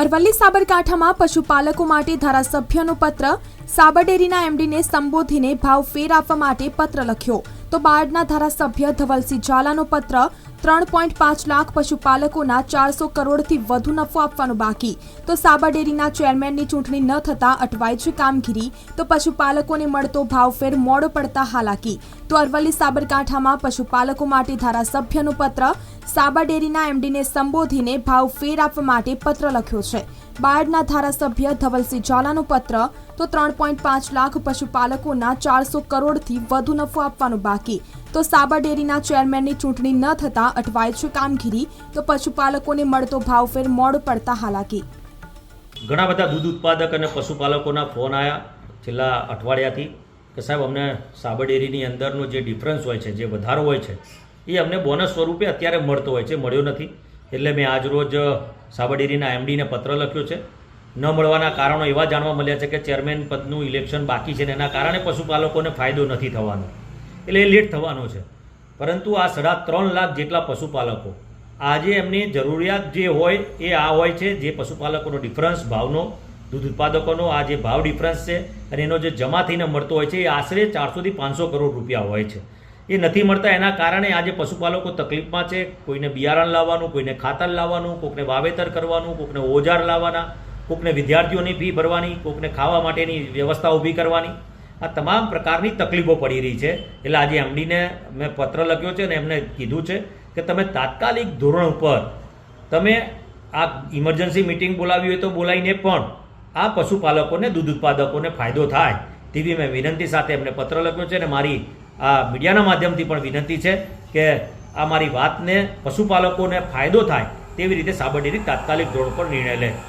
અરવલ્લી સાબરકાંઠામાં પશુપાલકો માટે ધારાસભ્યનો પત્ર, સાબરડેરીના એમડીને સંબોધીને ભાવ ફેર આપવા માટે પત્ર લખ્યો. તો બાળના ધારાસભ્ય ધવલસિંહ ઝાલાનો પત્ર, ત્રણ પોઈન્ટ પાંચ લાખ પશુપાલકોના ચારસો કરોડથી વધુ નફો આપવાનો બાકી. તો સાબરડેરીના ચેરમેનની ચૂંટણી ન થતાં અટવાય છે કામગીરી. તો પશુપાલકોને મળતો ભાવફેર મોડો પડતા હાલાકી. તો અરવલ્લી સાબરકાંઠામાં પશુપાલકો માટે ધારાસભ્યનો પત્ર સાબરડેરીના એમડીને સંબોધીને ભાવ ફેર આપવા માટે પત્ર લખ્યો છે. બાયડના ધારાસભ્ય ધવલસિંહ ઝાલાનો પત્ર, તો ત્રણ પોઈન્ટ પાંચ લાખ પશુપાલકોના ચારસો કરોડથી વધુ નફો આપવાનો બાકી. તો સાબરડેરીના ચેરમેનની ચૂંટણી ન થતાં અટવાય છે કામગીરી, તો પશુપાલકોને મળતો ભાવફેર મોડો પડતા હાલાકી. ઘણા બધા દૂધ ઉત્પાદક અને પશુપાલકોના ફોન આવ્યા છેલ્લા અઠવાડિયાથી કે સાહેબ, અમને સાબર ડેરીની અંદરનો જે ડિફરન્સ હોય છે, જે વધારો હોય છે એ અમને બોનસ સ્વરૂપે અત્યારે મળતો હોય છે, મળ્યો નથી. એટલે મેં આજ રોજ સાબરડેરીના એમડીને પત્ર લખ્યો છે. ન મળવાના કારણો એવા જાણવા મળ્યા છે કે ચેરમેન પદનું ઇલેક્શન બાકી છે ને એના કારણે પશુપાલકોને ફાયદો નથી થવાનો. એટલે એ લેટ થવાનો છે. પરંતુ આ સાડા ત્રણ લાખ જેટલા પશુપાલકો, આજે એમની જરૂરિયાત જે હોય એ આ હોય છે, જે પશુપાલકોનો ડિફરન્સ ભાવનો, દૂધ ઉત્પાદકોનો આ જે ભાવ ડિફરન્સ છે અને એનો જે જમા થઈને મળતો હોય છે, એ આશરે ચારસોથી પાંચસો કરોડ રૂપિયા હોય છે. એ નથી મળતા. એના કારણે આજે પશુપાલકો તકલીફમાં છે. કોઈને બિયારણ લાવવાનું, કોઈને ખાતર લાવવાનું, કોકને વાવેતર કરવાનું, કોકને ઓજાર લાવવાના, કોકને વિદ્યાર્થીઓની ફી ભરવાની, કોકને ખાવા માટેની વ્યવસ્થા ઊભી કરવાની. આ તમામ પ્રકારની તકલીફો પડી રહી છે. એટલે આજે એમડીને મેં પત્ર લખ્યો છે અને એમને કીધું છે કે તમે તાત્કાલિક ધોરણ ઉપર તમે આ ઇમરજન્સી મિટિંગ બોલાવી હોય તો બોલાવીને પણ આ પશુપાલકોને, દૂધ ઉત્પાદકોને ફાયદો થાય. તેવી મેં વિનંતી સાથે એમને પત્ર લખ્યો છે અને મારી આ મીડિયાના માધ્યમથી પણ વિનંતી છે કે આ મારી વાતને પશુપાલકોને ફાયદો થાય તેવી રીતે સાબરડેરી તાત્કાલિક ધોરણ પર નિર્ણય લે.